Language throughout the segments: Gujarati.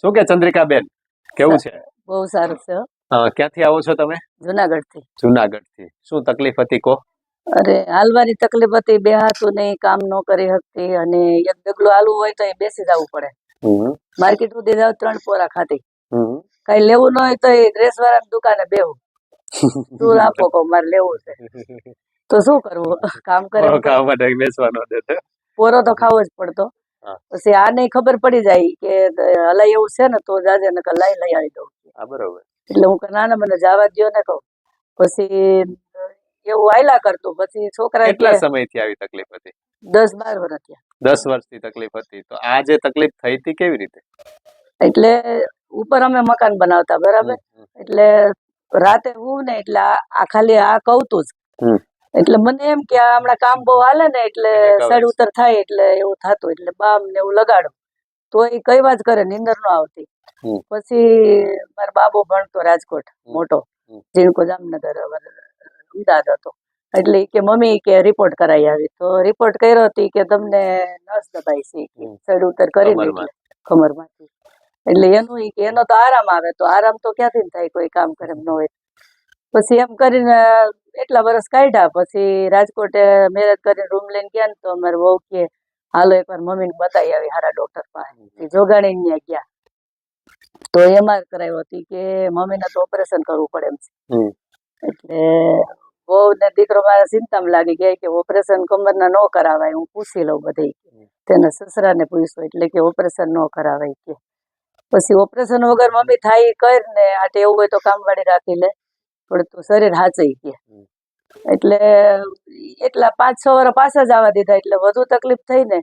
શું કે ચંદ્રિકાબેન? કેવું છે? બહુ સારું છે ક્યાંથી આવો છો તમે? જુનાગઢથી જુનાગઢથી શું તકલીફ હતી કો? અરે હાલવાની તકલીફ હતી. બે હાથું નહીં કામ ન કરી શકતી અને એક ડગલું હાલવું હોય તો એ બેસી જવું પડે. માર્કેટ સુધી જાવ ત્રણ પોરા ખાતી. કઈ લેવું ન હોય તો એ ડ્રેસ વાળાની દુકાને બેવું તું આપો કહો મારે લેવું છે. તો શું કરવું? કામ કરે બેસવાનો પોરો તો ખાવો જ પડતો. પછી આને ખબર પડી જાય કે હલાય એવું છે ને તો જાજે ને લઈ લઈ આવી દઉં. બરોબર. એટલે હું ના ના મને જવા દો ને કહું. પછી એવું આયલા કરતું. પછી છોકરા કેટલા સમયથી આવી તકલીફ હતી? દસ બાર વર્ષ દસ વર્ષથી તકલીફ હતી. તો આ જે તકલીફ થઈ હતી કેવી રીતે? એટલે ઉપર અમે મકાન બનાવતા બરાબર? એટલે રાતે હું ને એટલે આ ખાલી આ કવતું જ. એટલે મને એમ કે હમણાં કામ બહુ હાલે ને એટલે છે. ઉતર થાય એટલે એવું થતું એટલે બામ ને એવું લગાડું. તો એ કઈ વાત કરે નીંદર નો આવતી. પછી મારો બાબો ભણતો રાજકોટ મોટો. જીણકો જામનગર અમદાવાદ હતો. એટલે કે મમ્મી કે રિપોર્ટ કરાવી આવી. તો રિપોર્ટ કર્યો હતી કે તમને નસ દબાઈ છે. સડ ઉતર કરી કમરમાં. કમરમાંથી એટલે એનું કે એનો તો આરામ આવે તો આરામ તો ક્યાંથી થાય કોઈ કામ કરે ન હોય. પછી એમ કરીને એટલા વર્ષ કાઢ્યા. પછી રાજકોટે મેરેજ કરીને રૂમ લઈને ગયા ને તો અમારે વહુ કે હાલો એકવાર મમ્મીને બતાવી આવી હારા ડોક્ટર પાસે. જોગાણી ત્યાં ગયા. તો એમાં કરાવ્યો હતી કે મમ્મીને તો ઓપરેશન કરવું પડે એમ છે. એટલે બહુ ને દીકરો મારા ચિંતામાં લાગી ગયા કે ઓપરેશન કમરના ન કરાવાય. હું પૂછી લઉં બધી તેના સસરાને પૂછ્યું એટલે કે ઓપરેશન ન કરાવાય કે. પછી ઓપરેશન વગર મમ્મી થાય કર ને. આટે એવું હોય તો કામવાળી રાખી લે. તું શરીર હાચઈ ગયા. એટલે એટલા પાંચ છ વર્ષ પાછા જ આવવા દીધા એટલે વધુ તકલીફ થઈ ને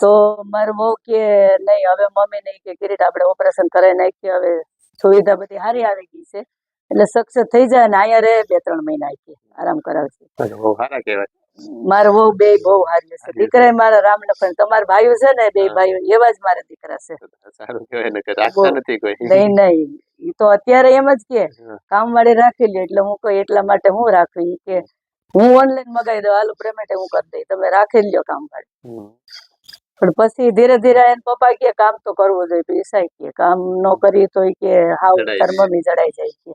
તો મારું બહુ કે નહીં હવે મમ્મી નહીં કે કિરીટ આપણે ઓપરેશન કરાવી નાખીએ હવે સુવિધા બધી સારી આવી ગઈ છે. એટલે સક્સેસ થઈ જાય ને અહીંયા રહે બે ત્રણ મહિના કે આરામ કરાવશે મારા બહુ બે બહુ હારી છે દીકરા મારા રામ લખન તમારા ભાઈઓ છે ને બે. ભાઈઓ એવા જ મારા દીકરા છે. સારું કહેવાય ને કે રાખતા નથી કોઈ. નહીં નહીં. તો અત્યારે એમ જ કે કામ વાળી રાખી લે એટલે હું કહું એટલા માટે હું રાખવી કે હું ઓનલાઈન મગાવી દઉં હાલો પેમેન્ટ હું કરી દઈ. તમે રાખી લ્યો કામ વાળી પણ પછી ધીરે ધીરે એને પપ્પા કે કામ તો કરવું જોઈએ પૈસા કે કામ ન કરી તો કે હાવ તાર મમ્મી જડાઈ જાય કે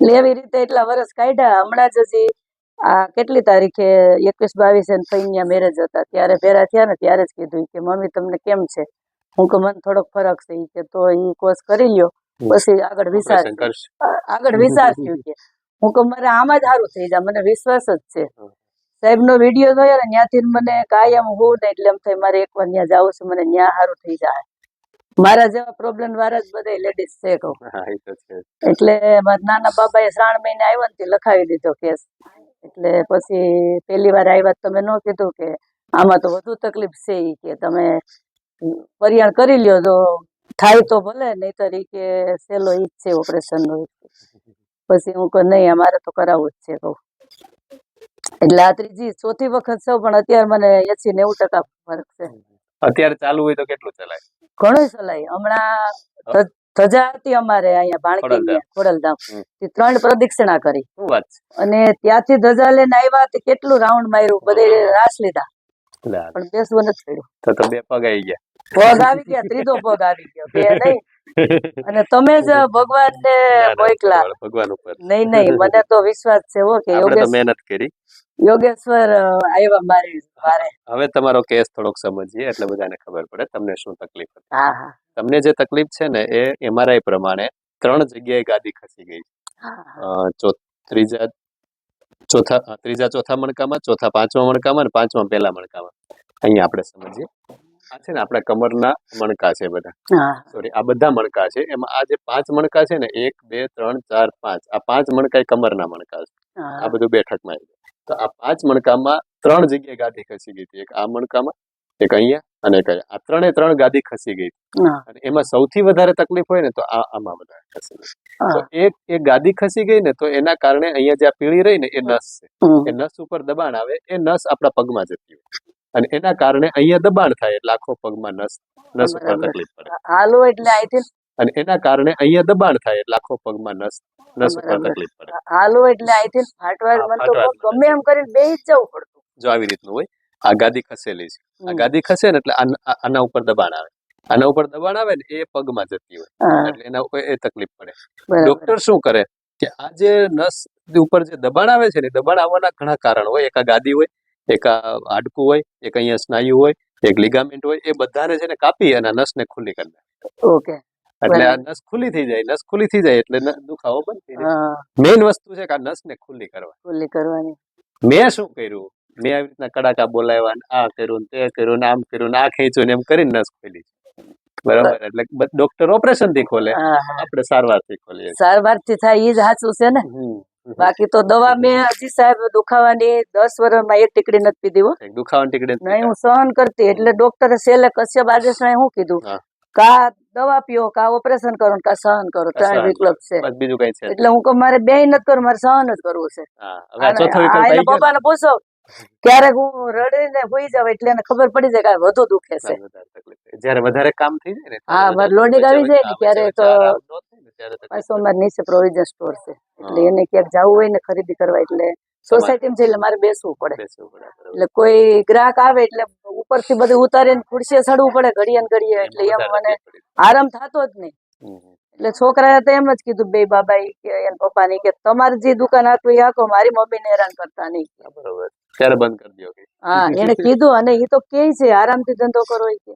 એટલે એવી રીતે એટલા વર્ષ કાઢ્યા. હમણાં જ હજી આ કેટલી તારીખે? એકવીસ બાવીસ એને ફઈનિયા મેરેજ હતા. ત્યારે ભેરા થયા ને ત્યારે જ કીધું કે મમ્મી તમને કેમ છે? હું કે મને થોડોક ફરક છે કે તો એ કોર્સ કરી લ્યો પછી આગળ વિચાર આગળ વિચારશું કે હું કહું મારે આમાં જ સારું થઈ જાય મને વિશ્વાસ જ છે. સાહેબ નો વીડિયો જોયો ને ત્યાંથી મને કાયમ હું ને એટલે એમ થાય મારે એકવાર ત્યાં જવું છે મને ત્યાં સારું થઈ જાય. મારા જેવા પ્રોબ્લેમ વાળા જ બધા લેડીઝ છે કહું. એટલે મારા નાના બાબા એ શ્રાવણ મહિને આવ્યો ને લખાવી દીધો કેસ. એટલે પછી પહેલી વાર આવ્યા તમે ન કીધું કે આમાં તો વધુ તકલીફ છે ઈ કે તમે પરિયાણ કરી લ્યો તો થાય તો ભલે નહીં કે સહેલો ઈ જ છે ઓપરેશન નો પછી હું કહું નહીં અમારે તો કરાવવું જ છે કહું. એટલે આ ત્રીજી ચોથી વખત છે પણ અત્યારે મને એસી નેવું ટકા ફરક છે. અત્યારે ચાલુ હોય તો કેટલું ચલાય? ઘણું ચલાય. હમણાં ધજા હતી અમારે અહીંયા ભાણકી ખોડલધામ. તે ત્રણ પ્રદક્ષિણા કરી. અને ત્યાંથી ધજા લઈને આવ્યા તે કેટલું રાઉન્ડ માર્યું બધે રાસ લીધા. પણ બેસવું નથી પડ્યું. તો તો બે પગ આવી ગયા. પગ આવી ગયા ત્રીજો પગ આવી ગયો બે નહીં? અને તમે જ ભગવાન ને મોકલા. ભગવાન ઉપર. નહીં નહીં મને તો વિશ્વાસ છે હો કે યોગેશ મહેનત કરી. યોગેશ્વર આવ્યા મારી મારે હવે તમારો કેસ થોડોક સમજીએ એટલે બધાને ખબર પડે તમને શું તકલીફ હતી. હા હા. તમને જે તકલીફ છે ને એ એમઆરઆઈ પ્રમાણે ત્રણ જગ્યાએ ગાદી ખસી ગઈ. ચો- ત્રીજા ચોથા ત્રીજા ચોથા મણકામાં ચોથા પાંચમા મણકામાં અને પાંચમા પહેલા મણકામાં. અહીંયા આપણે સમજીએ. આ છે ને આપણા કમરના મણકા છે બધા. સોરી આ બધા મણકા છે. એમાં આ જે પાંચ મણકા છે ને એક બે ત્રણ ચાર પાંચ. આ પાંચ મણકા એ કમરના મણકા છે. આ બધું બેઠકમાં આવી જાય. તો આ પાંચ મણકામાં ત્રણ જગ્યાએ ગાદી ખસી ગઈ હતી. એક આ મણકામાં એક અહીંયા અને એક આ ત્રણે ત્રણ ગાદી ખસી ગઈ અને એમાં સૌથી વધારે તકલીફ હોય ને તો આ આમાં વધારે ખસી. તો એક એક ગાદી ખસી ગઈ ને તો એના કારણે અહીંયા જે આ પીળી રહી ને એ નસ છે. એ નસ ઉપર દબાણ આવે એ નસ આપણા પગમાં જતી હોય. અને એના કારણે અહીંયા દબાણ થાય એટલે આખો પગમાં નસ નસ ઉપર તકલીફ પડે. હાલો એટલે અહીંથી અને એના કારણે અહીંયા દબાણ થાય એટલે આખો પગમાં નસ નસ ઉપર તકલીફ પડે. હાલો એટલે અહીંથી ફાટવા મન તો ગમે એમ કરીને બે જ જવું પડતું. જો આવી રીતનું હોય આ ગાદી ખસેલી છે. આ ગાદી ખસે ને એટલે આના ઉપર દબાણ આવે. આના ઉપર દબાણ આવે ને એ પગમાં જતી હોય. એટલે એના ઉપર એ તકલીફ પડે. ડોક્ટર શું કરે? કે આ જે નસ ઉપર જે દબાણ આવે છે ને દબાણ આવવાના ઘણા કારણ હોય. એક આ ગાદી હોય એક હાડકું હોય એક અહીંયા સ્નાયુ હોય એક લિગામેન્ટ હોય એ બધાને છે ને કાપી અને નસને ખુલ્લી કરી નાખે. ઓકે. એટલે આ નસ ખુલ્લી થઈ જાય નસ ખુલ્લી થઈ જાય એટલે દુખાવો બંધ થઈ જાય. મેઇન વસ્તુ છે કે આ નસને ખુલ્લી કરવા ખુલ્લી કરવાની. મેં શું કર્યું? મેં આવી રીતના કડાકા બોલાવ્યા આ કર્યું તે કર્યું ને આમ કર્યું આ ખેંચ્યું ને એમ કરીને નસ ખોલી બરાબર? એટલે ડોક્ટર ઓપરેશનથી ખોલે. આપણે સારવારથી ખોલીએ સારવારથી થાય એ જ સાચું છે ને. બાકી તો દવા મેં હજી સાહેબ દુખાવાની દસ વર્ષમાં એક ટીકડી નથી પીધી હો. દુખાવાની ટીકડી નહીં હું સહન કરતી એટલે ડોક્ટરે છેલ્લે કશ્યપ આદેશ શું કીધું? કા દવા પીઓ કા ઓપરેશન કરો કા સહન કરો ત્રણ વિકલ્પ છે. બીજું કઈ છે. એટલે હું કહું મારે બે નથી કરવું મારે સહન જ કરવું છે. પપ્પા ને પૂછો ક્યારેક હું રડીને હોઈ જાવ એટલે એને ખબર પડી જાય કે વધુ દુખે છે. જયારે વધારે. જ્યારે કામ થઈ જાય ને હા, મારે લોડિંગ આવી જાય ને ક્યારે તો- ન ને અમારે નીચે પ્રોવિઝન સ્ટોર છે. એટલે એને ક્યાંક જવું હોય ને ખરીદી કરવા એટલે સોસાયટીમાં જઈને મારે બેસવું પડે. એટલે કોઈ ગ્રાહક આવે એટલે ઉપરથી બધું ઉતારીને ખુરશીએ ચડવું પડે ઘડીએ ને ઘડીએ. એટલે એમ મને આરામ થતો જ નહીં. એટલે છોકરાએ તો એમ જ કીધું બે બાબા કે એના પપ્પાની કે તમારી જે દુકાન હતું એ આખો મારી મમ્મી ને હેરાન કરતા નહીં. બરોબર. ત્યારે બંધ કરી દો હા એને કીધું અને એ તો કે છે આરામથી ધંધો કરો કે.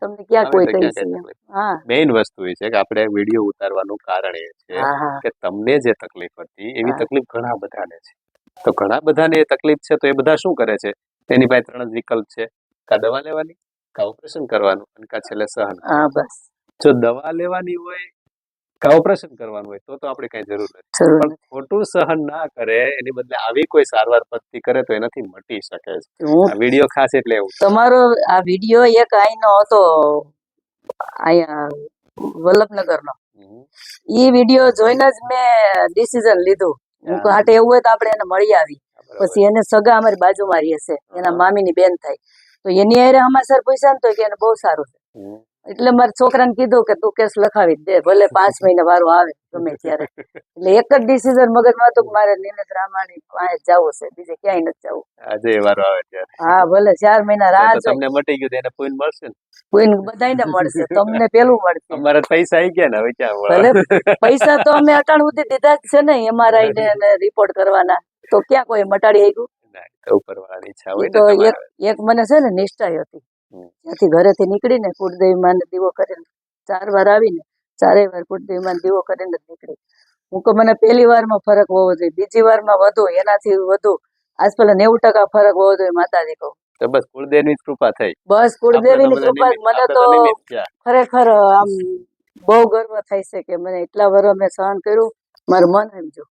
તમને ક્યાં કોઈ કહી. તકલીફ? હા. વસ્તુ એ છે કે આપણે વીડિયો ઉતારવાનું કારણ એ છે કે તમને જે તકલીફ હતી એવી તકલીફ ઘણા બધાને છે. તો ઘણા બધાને એ તકલીફ છે તો એ બધા શું કરે છે? એની પાસે ત્રણ જ વિકલ્પ છે. કા દવા લેવાની કા ઓપરેશન કરવાનું અને કા છેલ્લે સહન હા બસ. જો દવા લેવાની હોય કા ઓપરેશન કરવાનું હોય તો તો આપણે કઈ જરૂર નથી. પણ ખોટું સહન ના કરે એની બદલે આવી કોઈ સારવાર પદ્ધતિ કરે તો એનાથી મટી શકે. છે આ વીડિયો ખાસ એટલે એવું. તમારો આ વીડિયો એક આઈનો હતો અહીંયા વલ્લભનગરનો. એ ઈ વીડિયો જોઈને જ મેં ડિસિઝન લીધું. હું હાટે એવું હોય તો આપણે એને મળી આવી. પછી એને સગા અમારી બાજુમાં રહે છે. એના મામીની બેન થાય. તો એની હારે સર પૂછ્યા ને તો કે એને બહુ સારું છે. એટલે મારા છોકરાને કીધું કે તું કેસ લખાવી દે ભલે પાંચ મહિના વારો આવે ગમે ત્યારે. એટલે એક જ ડિસિઝન મગજમાં હતું કે મારે નિલેશ રામાણી પાસે જવું છે બીજે ક્યાંય નથી જવું. આજે વારો આવે ત્યારે. હા ભલે ચાર મહિના રાહ તો તમને મટી ગયું એને પૂન મળશે ને? બધાને મળશે તમને પેલું મળશે. અમારે પૈસા આવી ગયા ને હવે ક્યાં ભલે પૈસા તો અમે અટાણ સુધી દીધા જ છે ને એમઆરઆઈ ને રિપોર્ટ કરવાના. તો ક્યાં કોઈ મટાડી આવ્યું તો ઈચ્છા હોય તો એક એક મને છે ને નિષ્ઠા હતી. ત્યાંથી ઘરેથી નીકળીને કુળદેવી માને દીવો કરીને ચાર વાર આવીને ચારેય વાર કુળદેવી માને દીવો કરીને જ નીકળી. હું કહું મને પહેલી વારમાં ફરક હોવો જોઈએ બીજી વારમાં વધુ એનાથી વધુ. આજ પેલા નેવું ટકા ફરક હોવો જોઈએ માતાજી કહું. તો બસ કુળદેવની કૃપા થઈ. બસ કુળદેવીની આપણે કૃપા મને તો. ખરેખર આમ બહુ ગર્વ થાય છે કે મને એટલા વર્ષ મેં સહન કર્યું. મારું મન એમ જો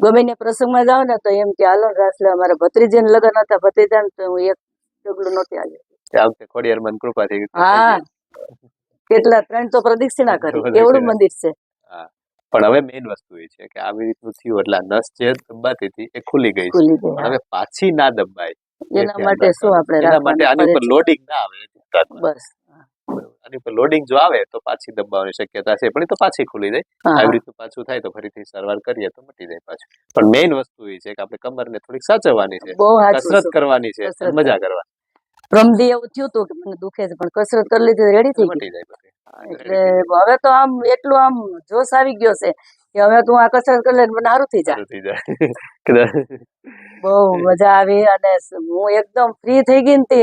ગમે ને પ્રસંગમાં જાવ ને તો એમ કે આલો ને રાસ લે અમારા ભત્રીજીને લગ્ન હતા ભત્રીજાને તો હું એક ડગલું નહોતી આવી આ વખતે ખોડિયારમાં કૃપા થઈ હા. કેટલા? ત્રણ તો પ્રદક્ષિણા કરી. એવડું મંદિર છે. પણ હવે મેઇન વસ્તુ એ છે કે આવી રીતનું થયું એટલે નસ જે દબાતી હતી એ ખુલી ગઈ છે. હવે પાછી ના દબાય. એના માટે શું આપણે એના માટે આની ઉપર લોડિંગ ના આવે બસ આની ઉપર લોડિંગ જો આવે તો પાછી દબાવવાની શક્યતા છે પણ એ તો પાછી ખુલી જાય. આવી રીતનું પાછું થાય તો ફરીથી સારવાર કરીએ તો મટી જાય પાછું. પણ મેઇન વસ્તુ એ છે કે આપણે કમરને થોડીક સાચવવાની છે. કસરત કરવાની છે મજા કરવાની. પ્રમદી એવું થયું હતું કે મને દુખે છે પણ કસરત કરી લીધી રેડી થઈ ગઈ. એટલે હવે તો આમ એટલું આમ જોશ આવી ગયો છે કે હવે તું આ કસરત કરી લે મને સારું થઈ જાય. બહુ મજા આવી અને હું એકદમ ફ્રી થઈ ગઈ ને તે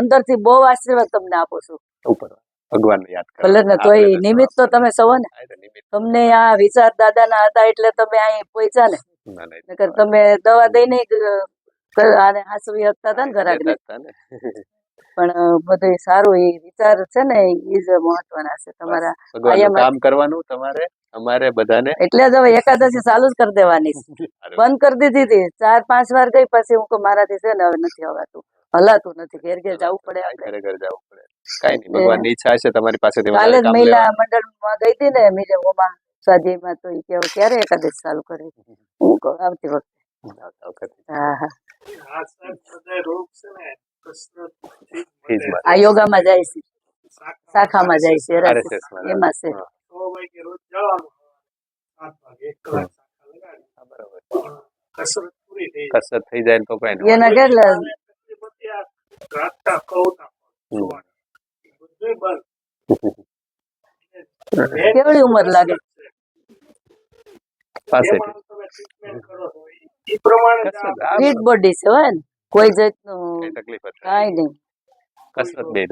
અંદરથી બહુ આશીર્વાદ તમને આપું છું. ઉપર ભગવાનને યાદ કરો. ભલે ને તોય તો નિમિત્ત તો તમે સૌ ને. તમને આ વિચાર દાદાના હતા એટલે તમે અહીં પહોંચ્યા ને. તમે દવા દઈને આને હાસવી હકતા હતા ને ને. પણ બધું સારું એ વિચાર છે ને એ જ મહત્વના છે તમારા કામ કરવાનું તમારે અમારે બધાને. એટલે જ હવે એકાદશી ચાલુ જ કરી દેવાની બંધ કરી દીધી હતી. ચાર પાંચ વાર ગઈ પછી હું મારાથી છે ને હવે નથી હવાતું. હલાતું નથી. ઘેર ઘેર જવું પડે ઘરે ઘરે જવું પડે. કઈ નહીં. ભગવાનની ઈચ્છા છે તમારી પાસે કાલે મહિલા. મંડળમાં ગઈ હતી ને મીડિયમમાં સ્વાધ્યાયમાં તો એ કેવું ક્યારે એકાદશી ચાલુ કરી? હું આવતી વખતે. આ યોગામાં જાય છે. શાખામાં જાય. એમાં છે. કસરત થઈ જાય. તો કઈ એના કેટલા કેવડી ઉંમર લાગે? પાસે ઈ પ્રમાણે ફિટ બોડી છે હોય ને કોઈ જાતનું તકલીફ. કાંઈ નહીં. કસરત બે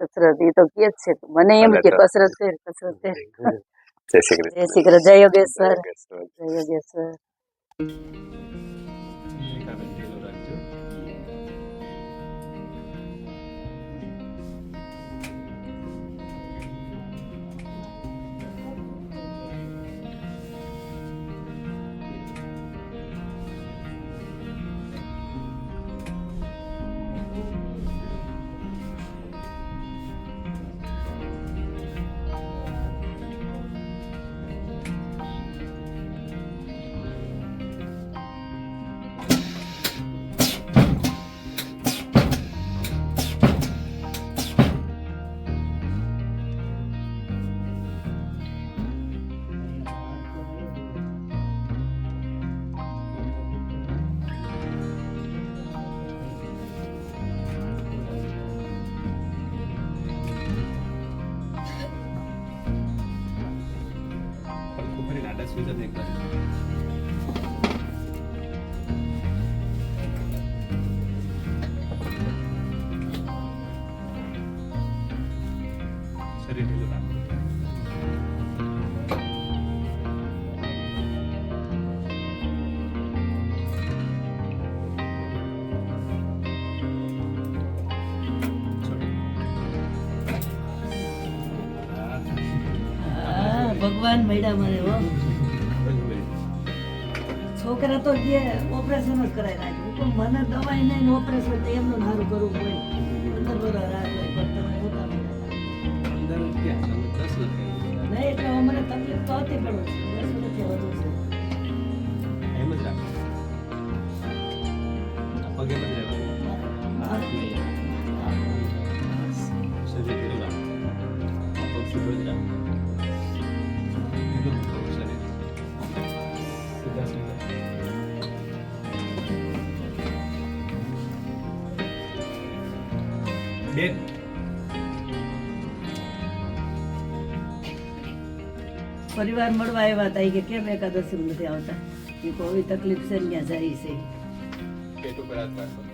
કસરત એ તો કે છે મને એમ કે કસરત કર કસરત કર. જય શ્રી કૃષ્ણ. જય શ્રી કૃષ્ણ. જય યોગેશ્વર. યોગેશ્વર. જય યોગેશ્વર ભગવાન મળ્યા મને હો છોકરા તો કે ઓપરેશન જ કરાવી રાખ્યું પણ મને દવાઈ નહીં ઓપરેશન તો એમનું સારું કરવું હોય. નહીં એટલે અમને તકલીફ તો હતી પણ દસ નથી વધુ છે. પરિવાર મળવા આવ્યા હતા. આવી કે કેમ એકાદશી નથી આવતા? એ કોઈ તકલીફ છે ને ત્યાં જાય છે. પેટ ઉપર હાથ રાખો.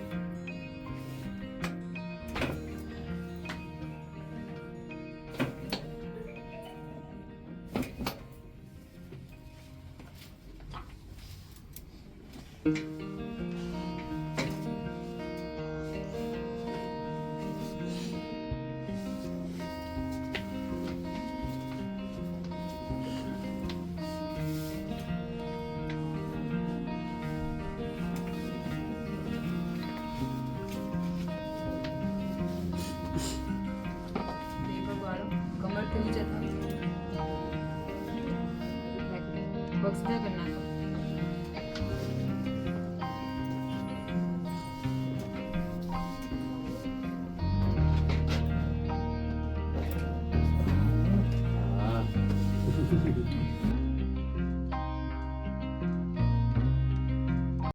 દીપક બોક્સ બે કરી નાખો.